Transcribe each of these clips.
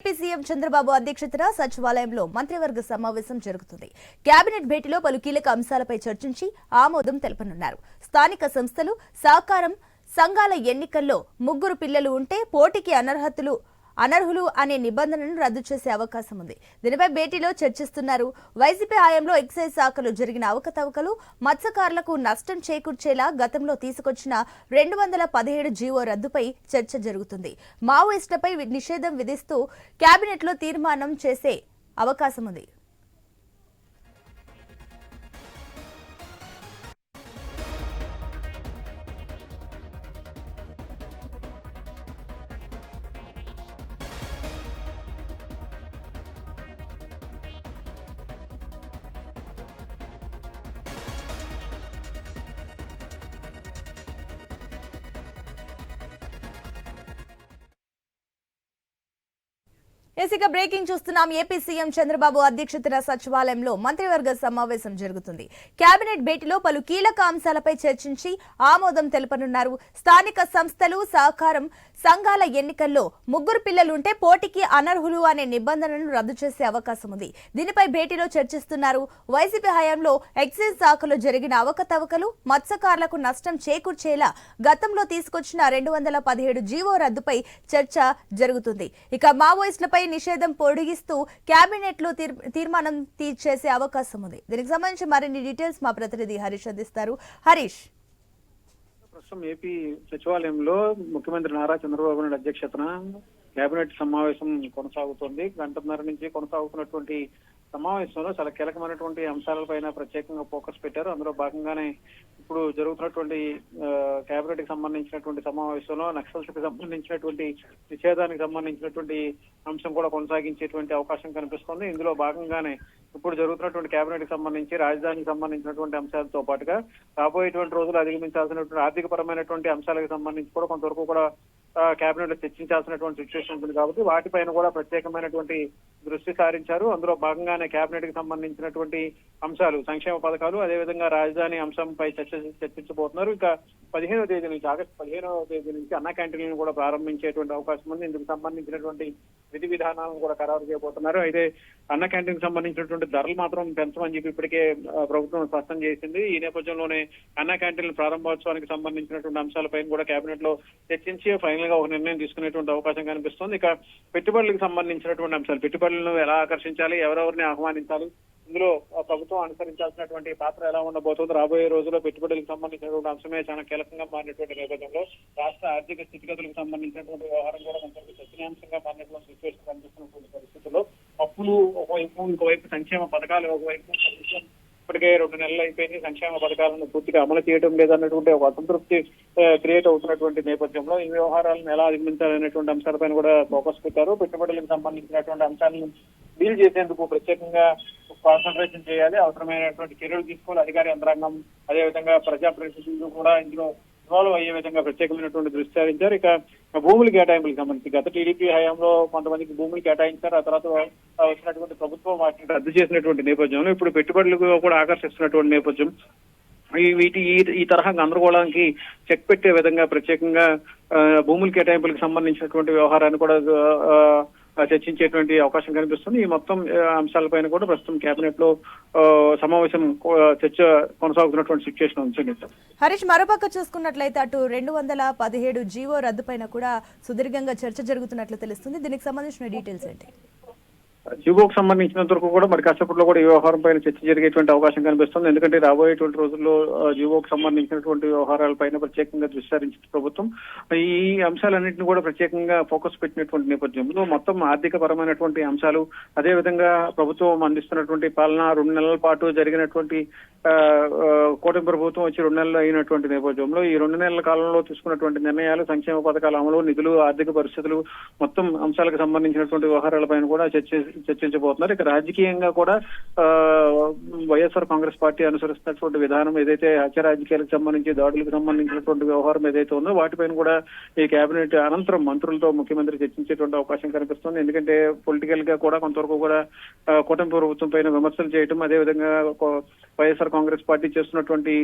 AP CM Chandrababu అధ్యక్షతన సచివాలయంలో మంత్రివర్గ సమావేశం జరుగుతుంది. కేబినెట్ భేటీలో పలు కీలక అంశాలపై చర్చించి ఆమోదం తెలపనున్నారు. స్థానిక సంస్థలు సహకారం సంఘాల ఎన్నికల్లో ముగ్గురు పిల్లలు ఉంటే పోటీకి అనర్హతలు అనర్హులు అనే నిబంధనను రద్దు చేసే అవకాశం ఉంది. దీనిపై భేటీలో చర్చిస్తున్నారు. వైసీపీ హయాంలో ఎక్సైజ్ శాఖలో జరిగిన అవకతవకలు మత్స్యకారులకు నష్టం చేకూర్చేలా గతంలో తీసుకొచ్చిన రెండు వందల పదిహేడు జీవో రద్దుపై చర్చ జరుగుతుంది. మావోయిస్టులపై నిషేధం విధిస్తూ కేబినెట్లో తీర్మానం చేసే అవకాశం ఉంది. ఎసిక బ్రేకింగ్ చూస్తున్నాం. ఏపీ సీఎం చంద్రబాబు అధ్యక్షతన సచివాలయంలో మంత్రివర్గ సమావేశం జరుగుతుంది. కేబినెట్ భేటీలో పలు కీలక అంశాలపై చర్చించి ఆమోదం తెలపనున్నారు. స్థానిక సంస్థలు సహకారం సంఘాల ఎన్నికల్లో ముగ్గురు పిల్లలుంటే పోటీకి అనర్హులు అనే నిబంధనను రద్దు చేసే అవకాశం ఉంది. దీనిపై భేటీలో చర్చిస్తున్నారు. వైసీపీ హయాంలో ఎక్సైజ్ శాఖలో జరిగిన అవకతవకలు మత్స్యకారులకు నష్టం చేకూర్చేలా గతంలో తీసుకొచ్చిన రెండు వందల పదిహేడు జీవో రద్దుపై చర్చ జరుగుతుంది. ఇక మావోయిస్టులపై నిషేధం పొడిగిస్తూ కేబినెట్లో తీర్మానం చేసే అవకాశం ఉంది. దీనికి సంబంధించి మరిన్ని డీటెయిల్స్ మా ప్రతినిధి హరీష్ అందిస్తారు. హరీష్. ప్రస్తుతం ఏపీ సచివాలయంలో ముఖ్యమంత్రి నారా చంద్రబాబు నాయుడు అధ్యక్షతన కేబినెట్ సమావేశం కొనసాగుతోంది. గంటన్నర నుంచి కొనసాగుతున్నటువంటి సమావేశంలో చాలా కీలకమైనటువంటి అంశాలపైన ప్రత్యేకంగా ఫోకస్ పెట్టారు. అందులో భాగంగానే ఇప్పుడు జరుగుతున్నటువంటి కేబినెట్కి సంబంధించినటువంటి సమావేశంలో నక్సల్స్కి సంబంధించినటువంటి నిషేధానికి సంబంధించినటువంటి అంశం కూడా కొనసాగించేటువంటి అవకాశం కనిపిస్తోంది. ఇందులో భాగంగానే ఇప్పుడు జరుగుతున్నటువంటి కేబినెట్కి సంబంధించి రాజధానికి సంబంధించినటువంటి అంశాలతో పాటుగా రాబోయేటువంటి రోజులు అధిగమించాల్సినటువంటి ఆర్థిక పరమైనటువంటి అంశాలకు సంబంధించి కూడా కొంతవరకు కూడా కేబినెట్లో చర్చించాల్సినటువంటి సిచ్యువేషన్ ఉంటుంది కాబట్టి వాటిపైన కూడా ప్రత్యేకమైనటువంటి దృష్టి సారించారు. అందులో భాగంగానే కేబినెట్కి సంబంధించినటువంటి అంశాలు సంక్షేమ పథకాలు అదేవిధంగా రాజధాని అంశంపై చర్చ చర్చించబోతున్నారు. ఇంకా పదిహేనవ తేదీ నుంచి ఆగస్టు పదిహేనవ తేదీ నుంచి అన్న క్యాంటీన్లను కూడా ప్రారంభించేటువంటి అవకాశం ఉంది. ఇందుకు సంబంధించినటువంటి విధి విధానాలను కూడా ఖరారు చేయబోతున్నారు. అయితే అన్న క్యాంటీన్ సంబంధించినటువంటి ధరలు మాత్రం పెంచమని చెప్పి ఇప్పటికే ప్రభుత్వం స్పష్టం చేసింది. ఈ నేపథ్యంలోనే అన్న క్యాంటీన్ల ప్రారంభోత్సవానికి సంబంధించినటువంటి అంశాలపై కూడా కేబినెట్లో చర్చించి ఫైనల్గా ఒక నిర్ణయం తీసుకునేటువంటి అవకాశం కనిపిస్తుంది. ఇక పెట్టుబడులకు సంబంధించినటువంటి అంశాలు పెట్టుబడులను ఎలా ఆకర్షించాలి ఎవరెవరిని ఆహ్వానించాలి ఇందులో ప్రభుత్వం అనుసరించాల్సినటువంటి పాత్ర ఎలా ఉండబోతుంది రాబోయే రోజుల్లో పెట్టుబడులకు సంబంధించినటువంటి అంశమే చాలా కీలకంగా మారినటువంటి నేపథ్యంలో రాష్ట్ర ఆర్థిక స్థితిగతులకు సంబంధించినటువంటి వ్యవహారం కూడా కొంతవరకు చర్చనీయాంశంగా మారినటువంటి సిచ్యువేషన్ కనిపిస్తున్నటువంటి పరిస్థితుల్లో అప్పులు ఒకవైపు ఇంకోవైపు సంక్షేమ పథకాలు ఒకవైపు ఇప్పటికే రెండు నెలలు అయిపోయింది. సంక్షేమ పథకాలను పూర్తిగా అమలు చేయడం లేదన్నటువంటి ఒక అసంతృప్తి క్రియేట్ అవుతున్నటువంటి నేపథ్యంలో ఈ వ్యవహారాలను ఎలా అధిగమించాలనేటువంటి అంశాలపైన కూడా ఫోకస్ పెట్టారు. పెట్టుబడులకు సంబంధించినటువంటి అంశాలను డీల్ చేసేందుకు ప్రత్యేకంగా కాన్సన్ట్రేషన్ చేయాలి. అవసరమైనటువంటి చర్యలు తీసుకోవాలి. అధికార యంత్రాంగం అదేవిధంగా ప్రజాప్రతినిధులు కూడా ఇందులో ఇన్వాల్వ్ అయ్యే విధంగా ప్రత్యేకమైనటువంటి దృష్టి సారించారు. ఇక భూములు కేటాయింపులకు సంబంధించి గత టీడీపీ హయాంలో కొంతమందికి భూములు కేటాయించారు. ఆ తర్వాత వచ్చినటువంటి ప్రభుత్వం వాటిని రద్దు చేసినటువంటి నేపథ్యంలో ఇప్పుడు పెట్టుబడులకు కూడా ఆకర్షిస్తున్నటువంటి నేపథ్యం. వీటి ఈ తరహా గందరగోళానికి చెక్ పెట్టే విధంగా ప్రత్యేకంగా ఆ, భూముల కేటాయింపులకు సంబంధించినటువంటి వ్యవహారాన్ని కూడా చర్చించేటువంటి అవకాశం కనిపిస్తుంది. ఈ మొత్తం అంశాలపైన కూడా ప్రస్తుతం కేబినెట్లో సమావేశం చర్చ కొనసాగుతున్నటువంటి సిచ్యువేషన్ ఉంది హరీష్ మరోపక్క చూసుకున్నట్లయితే అటు రెండు వందల పదిహేడు జీవో రద్దుపైన కూడా సుదీర్ఘంగా చర్చ జరుగుతున్నట్లు తెలుస్తుంది. దీనికి సంబంధించిన డీటెయిల్స్ ఏంటి? జీవోకు సంబంధించినంత వరకు కూడా మరి కాసేపట్లో కూడా ఈ వ్యవహారం పైన చర్చ జరిగేటువంటి అవకాశం కనిపిస్తుంది. ఎందుకంటే రాబోయేటువంటి రోజుల్లో జీవోకు సంబంధించినటువంటి వ్యవహారాలపైన ప్రత్యేకంగా దృష్టి ప్రభుత్వం. ఈ అంశాలన్నింటినీ కూడా ప్రత్యేకంగా ఫోకస్ పెట్టినటువంటి నేపథ్యంలో మొత్తం ఆర్థిక పరమైనటువంటి అంశాలు అదేవిధంగా ప్రభుత్వం అందిస్తున్నటువంటి పాలన రెండు నెలల పాటు జరిగినటువంటి కూటమి ప్రభుత్వం వచ్చి రెండు నెలలు అయినటువంటి నేపథ్యంలో ఈ రెండు నెలల కాలంలో తీసుకున్నటువంటి నిర్ణయాలు సంక్షేమ పథకాల అమలు నిధులు ఆర్థిక పరిస్థితులు మొత్తం అంశాలకు సంబంధించినటువంటి వ్యవహారాలపైన కూడా చర్చ సంబంధించి చర్చించబోతున్నారు. ఇక రాజకీయంగా కూడా ఆ, వైఎస్ఆర్ కాంగ్రెస్ పార్టీ అనుసరిస్తున్నటువంటి విధానం ఏదైతే హత్య రాజకీయాలకు సంబంధించి దాడులకు సంబంధించినటువంటి వ్యవహారం ఏదైతే ఉందో వాటిపైన కూడా ఈ కేబినెట్ అనంతరం మంత్రులతో ముఖ్యమంత్రి చర్చించేటువంటి అవకాశం కనిపిస్తుంది. ఎందుకంటే పొలిటికల్గా కూడా కొంతవరకు కూడా కూటమి ప్రభుత్వం పైన విమర్శలు చేయటం అదేవిధంగా వైఎస్ఆర్ కాంగ్రెస్ పార్టీ చేస్తున్నటువంటి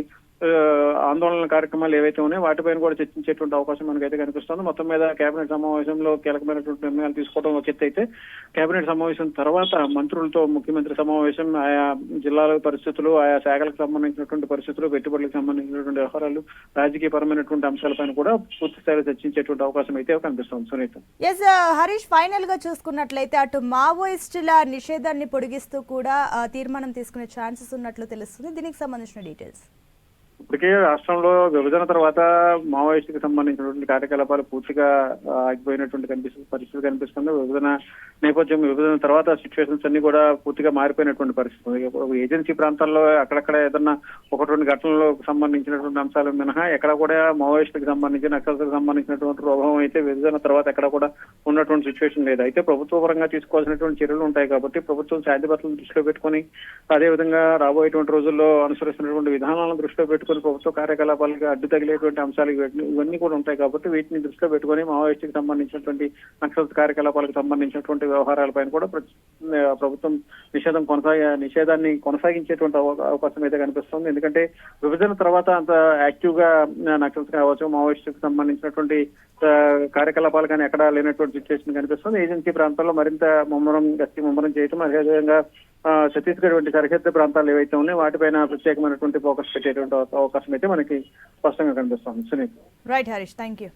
ఆందోళన కార్యక్రమాలు ఏవైతే ఉన్నాయో వాటిపైన కూడా చర్చించేటువంటి అవకాశం మనకైతే కనిపిస్తుంది. మొత్తం మీద కేబినెట్ సమావేశంలో కీలకమైనటువంటి నిర్ణయాలు తీసుకోవడం ఒక అయితే కేబినెట్ సమావేశం తర్వాత మంత్రులతో ముఖ్యమంత్రి సమావేశం ఆయా జిల్లాల పరిస్థితులు ఆయా శాఖలకు సంబంధించినటువంటి పరిస్థితులు పెట్టుబడులకు సంబంధించినటువంటి వ్యవహారాలు రాజకీయపరమైనటువంటి అంశాలపైన కూడా పూర్తి స్థాయిలో చర్చించేటువంటి అవకాశం అయితే కనిపిస్తుంది. సునీత. ఎస్ uh, హరీష్ ఫైనల్గా చూసుకున్నట్లయితే అటు మావోయిస్టుల నిషేధాన్ని పొడిగిస్తూ కూడా తీర్మానం తీసుకునే ఛాన్సెస్ ఉన్నట్లు తెలుస్తుంది. దీనికి సంబంధించిన డీటెయిల్స్ ఇప్పటికే రాష్ట్రంలో విభజన తర్వాత మావోయిస్టుకి సంబంధించినటువంటి కార్యకలాపాలు పూర్తిగా ఆగిపోయినటువంటి కనిపిస్తుంది పరిస్థితి కనిపిస్తుంది విభజన నేపథ్యం విభజన తర్వాత సిచ్యువేషన్స్ అన్ని కూడా పూర్తిగా మారిపోయినటువంటి పరిస్థితి. ఏజెన్సీ ప్రాంతాల్లో అక్కడక్కడ ఏదన్నా ఒకటి రెండు ఘటనలకు సంబంధించినటువంటి అంశాలు మినహా ఎక్కడ కూడా మావోయిస్టుకి సంబంధించి నక్సలకు సంబంధించినటువంటి ప్రభావం అయితే విభజన తర్వాత ఎక్కడ కూడా ఉన్నటువంటి సిచ్యువేషన్ లేదు. అయితే ప్రభుత్వ పరంగా తీసుకోవాల్సినటువంటి చర్యలు ఉంటాయి కాబట్టి ప్రభుత్వం శాంతి భద్రతలను దృష్టిలో పెట్టుకొని అదే విధంగా రాబోయేటువంటి రోజుల్లో అనుసరిస్తున్నటువంటి విధానాలను దృష్టిలో పెట్టుకొని ప్రభుత్వ కార్యకలాపాలకు అడ్డు తగిలేటువంటి అంశాలు ఇవన్నీ- ఇవన్నీ కూడా ఉంటాయి కాబట్టి వీటిని దృష్టిలో పెట్టుకొని మావోయిస్టుకి సంబంధించినటువంటి నక్సల్ కార్యకలాపాలకు సంబంధించినటువంటి వ్యవహారాలపైన కూడా ప్రభుత్వం నిషేధం కొనసాగ నిషేధాన్ని కొనసాగించేటువంటి అవకాశం అయితే కనిపిస్తుంది. ఎందుకంటే విభజన తర్వాత అంత యాక్టివ్గా నక్సల్స్ కావచ్చు మావోయిస్టుకి సంబంధించినటువంటి కార్యకలాపాలు కానీ ఎక్కడా లేనటువంటి సిచ్యువేషన్ కనిపిస్తుంది. ఏజెన్సీ ప్రాంతాల్లో మరింత ముమ్మరం గట్టి ముమ్మరం చేయటం అదేవిధంగా ఛత్తీస్గఢ్ వంటి సరిహద్దు ప్రాంతాలు ఏవైతే ఉన్నాయో వాటిపైన ప్రత్యేకమైనటువంటి ఫోకస్ పెట్టేటువంటి అవకాశం అయితే మనకి స్పష్టంగా కనిపిస్తుంది. Sunil. Right Harish thank you